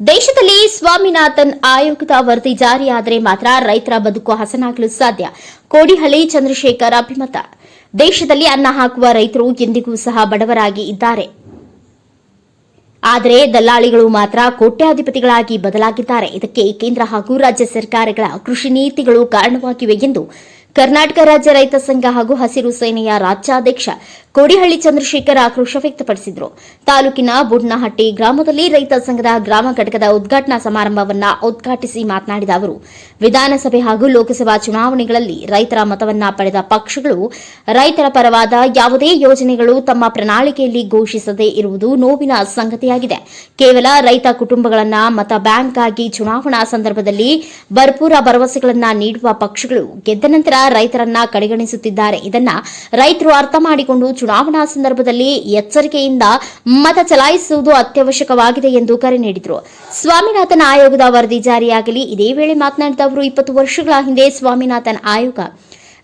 ದೇಶದಲ್ಲಿ ಸ್ವಾಮಿನಾಥನ್ ಆಯೋಗದ ವರದಿ ಜಾರಿಯಾದರೆ ಮಾತ್ರ ರೈತರ ಬದುಕು ಹಸನಾಗಲು ಸಾಧ್ಯ. ಕೋಡಿಹಳ್ಳಿ ಚಂದ್ರಶೇಖರ್ ಅಭಿಮತ. ದೇಶದಲ್ಲಿ ಅನ್ನ ಹಾಕುವ ರೈತರು ಎಂದಿಗೂ ಸಹ ಬಡವರಾಗಿ ಇದ್ದಾರೆ. ಆದರೆ ದಲ್ಲಾಳಿಗಳು ಮಾತ್ರ ಕೋಟ್ಯಾಧಿಪತಿಗಳಾಗಿ ಬದಲಾಗಿದ್ದಾರೆ. ಇದಕ್ಕೆ ಕೇಂದ್ರ ಹಾಗೂ ರಾಜ್ಯ ಸರ್ಕಾರಗಳ ಕೃಷಿ ನೀತಿಗಳು ಕಾರಣವಾಗಿವೆ ಎಂದು ಕರ್ನಾಟಕ ರಾಜ್ಯ ರೈತ ಸಂಘ ಹಾಗೂ ಹಸಿರು ಸೇನೆಯ ರಾಜ್ಯಾಧ್ಯಕ್ಷ ಕೋಡಿಹಳ್ಳಿ ಚಂದ್ರಶೇಖರ್ ಆಕ್ರೋಶ ವ್ಯಕ್ತಪಡಿಸಿದರು. ತಾಲೂಕಿನ ಬುಡ್ನಹಟ್ಟಿ ಗ್ರಾಮದಲ್ಲಿ ರೈತ ಸಂಘದ ಗ್ರಾಮ ಘಟಕದ ಉದ್ಘಾಟನಾ ಸಮಾರಂಭವನ್ನ ಉದ್ಘಾಟಿಸಿ ಮಾತನಾಡಿದ ಅವರು, ವಿಧಾನಸಭೆ ಹಾಗೂ ಲೋಕಸಭಾ ಚುನಾವಣೆಗಳಲ್ಲಿ ರೈತರ ಮತವನ್ನ ಪಡೆದ ಪಕ್ಷಗಳು ರೈತರ ಪರವಾದ ಯಾವುದೇ ಯೋಜನೆಗಳು ತಮ್ಮ ಪ್ರಣಾಳಿಕೆಯಲ್ಲಿ ಘೋಷಿಸದೇ ಇರುವುದು ನೋವಿನ ಸಂಗತಿಯಾಗಿದೆ. ಕೇವಲ ರೈತ ಕುಟುಂಬಗಳನ್ನ ಮತ ಬ್ಯಾಂಕ್ ಆಗಿ ಚುನಾವಣಾ ಸಂದರ್ಭದಲ್ಲಿ ಭರ್ಪೂರ ಭರವಸೆಗಳನ್ನು ನೀಡುವ ಪಕ್ಷಗಳು ಗೆದ್ದ ನಂತರ ರೈತರನ್ನ ಕಡೆಗಣಿಸುತ್ತಿದ್ದಾರೆ. ಇದನ್ನ ರೈತರು ಅರ್ಥ ಮಾಡಿಕೊಂಡು ಚುನಾವಣಾ ಸಂದರ್ಭದಲ್ಲಿ ಎಚ್ಚರಿಕೆಯಿಂದ ಮತ ಚಲಾಯಿಸುವುದು ಅತ್ಯವಶ್ಯಕವಾಗಿದೆ ಎಂದು ಕರೆ ನೀಡಿದರು. ಸ್ವಾಮಿನಾಥನ್ ಆಯೋಗದ ವರದಿ ಜಾರಿಯಾಗಲಿ. ಇದೇ ವೇಳೆ ಮಾತನಾಡಿದ ಅವರು, ಇಪ್ಪತ್ತು ವರ್ಷಗಳ ಹಿಂದೆ ಸ್ವಾಮಿನಾಥನ್ ಆಯೋಗ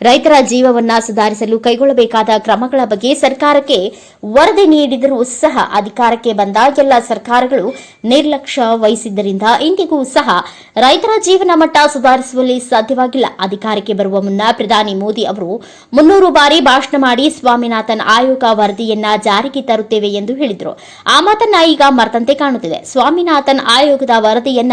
ರೈತರ ಜೀವವನ್ನ ಸುಧಾರಿಸಲು ಕೈಗೊಳ್ಳಬೇಕಾದ ಕ್ರಮಗಳ ಬಗ್ಗೆ ಸರ್ಕಾರಕ್ಕೆ ವರದಿ ನೀಡಿದರೂ ಸಹ ಅಧಿಕಾರಕ್ಕೆ ಬಂದ ಎಲ್ಲ ಸರ್ಕಾರಗಳು ನಿರ್ಲಕ್ಷ್ಯ ವಹಿಸಿದ್ದರಿಂದ ಇಂದಿಗೂ ಸಹ ರೈತರ ಜೀವನ ಮಟ್ಟ ಸುಧಾರಿಸುವಲ್ಲಿ ಸಾಧ್ಯವಾಗಿಲ್ಲ. ಅಧಿಕಾರಕ್ಕೆ ಬರುವ ಮುನ್ನ ಪ್ರಧಾನಿ ಮೋದಿ ಅವರು ಮುನ್ನೂರು ಬಾರಿ ಭಾಷಣ ಮಾಡಿ ಸ್ವಾಮಿನಾಥನ್ ಆಯೋಗ ವರದಿಯನ್ನ ಜಾರಿಗೆ ತರುತ್ತೇವೆ ಎಂದು ಹೇಳಿದರು. ಆ ಮಾತನ್ನ ಈಗ ಮರೆತಂತೆ ಕಾಣುತ್ತಿದೆ. ಸ್ವಾಮಿನಾಥನ್ ಆಯೋಗದ ವರದಿಯನ್ನ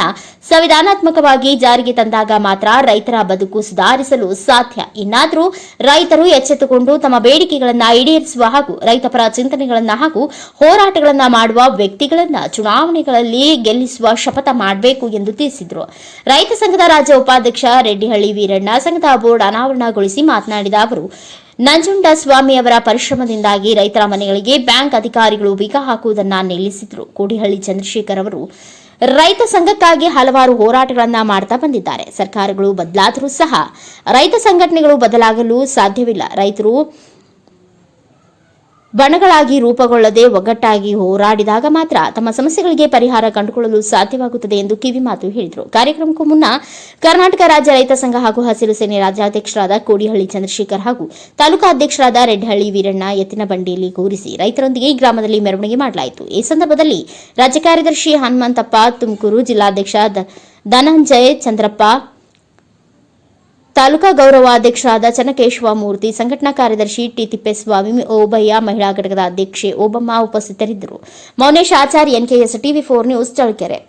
ಸಂವಿಧಾನಾತ್ಮಕವಾಗಿ ಜಾರಿಗೆ ತಂದಾಗ ಮಾತ್ರ ರೈತರ ಬದುಕು ಸುಧಾರಿಸಲು ಸಾಧ್ಯ. ಇನ್ನಾದರೂ ರೈತರು ಎಚ್ಚೆತ್ತುಕೊಂಡು ತಮ್ಮ ಬೇಡಿಕೆಗಳನ್ನ ಈಡೇರಿಸುವ ಹಾಗೂ ರೈತಪರ ಚಿಂತನೆಗಳನ್ನ ಹಾಗೂ ಹೋರಾಟಗಳನ್ನ ಮಾಡುವ ವ್ಯಕ್ತಿಗಳನ್ನ ಚುನಾವಣೆಗಳಲ್ಲಿ ಗೆಲ್ಲಿಸುವ ಶಪಥ ಮಾಡಬೇಕು ಎಂದು ತಿಳಿಸಿದರು. ರೈತ ಸಂಘದ ರಾಜ್ಯ ಉಪಾಧ್ಯಕ್ಷ ರೆಡ್ಡಿಹಳ್ಳಿ ವೀರಣ್ಣ ಸಂಘದ ಬೋರ್ಡ್ ಅನಾವರಣಗೊಳಿಸಿ ಮಾತನಾಡಿದ ಅವರು, ನಂಜುಂಡ ಸ್ವಾಮಿ ಅವರ ಪರಿಶ್ರಮದಿಂದಾಗಿ ರೈತರ ಮನೆಗಳಿಗೆ ಬ್ಯಾಂಕ್ ಅಧಿಕಾರಿಗಳು ಬೀಗ ಹಾಕುವುದನ್ನ ನಿಲ್ಲಿಸಿದ್ರು. ಕೋಡಿಹಳ್ಳಿ ಚಂದ್ರಶೇಖರ್ ಅವರು ರೈತ ಸಂಘಕ್ಕಾಗಿ ಹಲವಾರು ಹೋರಾಟಗಳನ್ನ ಮಾಡ್ತಾ ಬಂದಿದ್ದಾರೆ. ಸರ್ಕಾರಗಳು ಬದಲಾದರೂ ಸಹ ರೈತ ಸಂಘಟನೆಗಳು ಬದಲಾಗಲು ಸಾಧ್ಯವಿಲ್ಲ. ರೈತರು ಬಣಗಳಾಗಿ ರೂಪುಗೊಳ್ಳದೆ ಒಗ್ಗಟ್ಟಾಗಿ ಹೋರಾಡಿದಾಗ ಮಾತ್ರ ತಮ್ಮ ಸಮಸ್ಯೆಗಳಿಗೆ ಪರಿಹಾರ ಕಂಡುಕೊಳ್ಳಲು ಸಾಧ್ಯವಾಗುತ್ತದೆ ಎಂದು ಕಿವಿಮಾತು ಹೇಳಿದರು. ಕಾರ್ಯಕ್ರಮಕ್ಕೂ ಮುನ್ನ ಕರ್ನಾಟಕ ರಾಜ್ಯ ರೈತ ಸಂಘ ಹಾಗೂ ಹಸಿರು ಸೇನೆ ರಾಜ್ಯಾಧ್ಯಕ್ಷರಾದ ಕೋಡಿಹಳ್ಳಿ ಚಂದ್ರಶೇಖರ್ ಹಾಗೂ ತಾಲೂಕಾ ಅಧ್ಯಕ್ಷರಾದ ರೆಡ್ಡಹಳ್ಳಿ ವೀರಣ್ಣ ಎತ್ತಿನ ಬಂಡಿಯಲ್ಲಿ ಕೂರಿಸಿ ರೈತರೊಂದಿಗೆ ಗ್ರಾಮದಲ್ಲಿ ಮೆರವಣಿಗೆ ಮಾಡಲಾಯಿತು. ಈ ಸಂದರ್ಭದಲ್ಲಿ ರಾಜ್ಯ ಕಾರ್ಯದರ್ಶಿ ಹನುಮಂತಪ್ಪ ತುಮಕೂರು ಜಿಲ್ಲಾಧ್ಯಕ್ಷ ಧನಂಜಯ ಚಂದ್ರಪ್ಪ ತಾಲೂಕಾ ಗೌರವಾಧ್ಯಕ್ಷರಾದ ಚನ್ನಕೇಶವ ಮೂರ್ತಿ ಸಂಘಟನಾ ಕಾರ್ಯದರ್ಶಿ ಟಿ ತಿಪ್ಪೇಸ್ವಾಮಿ, ಓಬಯ್ಯ ಮಹಿಳಾ ಘಟಕದ ಅಧ್ಯಕ್ಷೆ ಓಬಮ್ಮ ಉಪಸ್ಥಿತರಿದ್ದರು. Mounesh Acharya, NKS TV four news Challakere.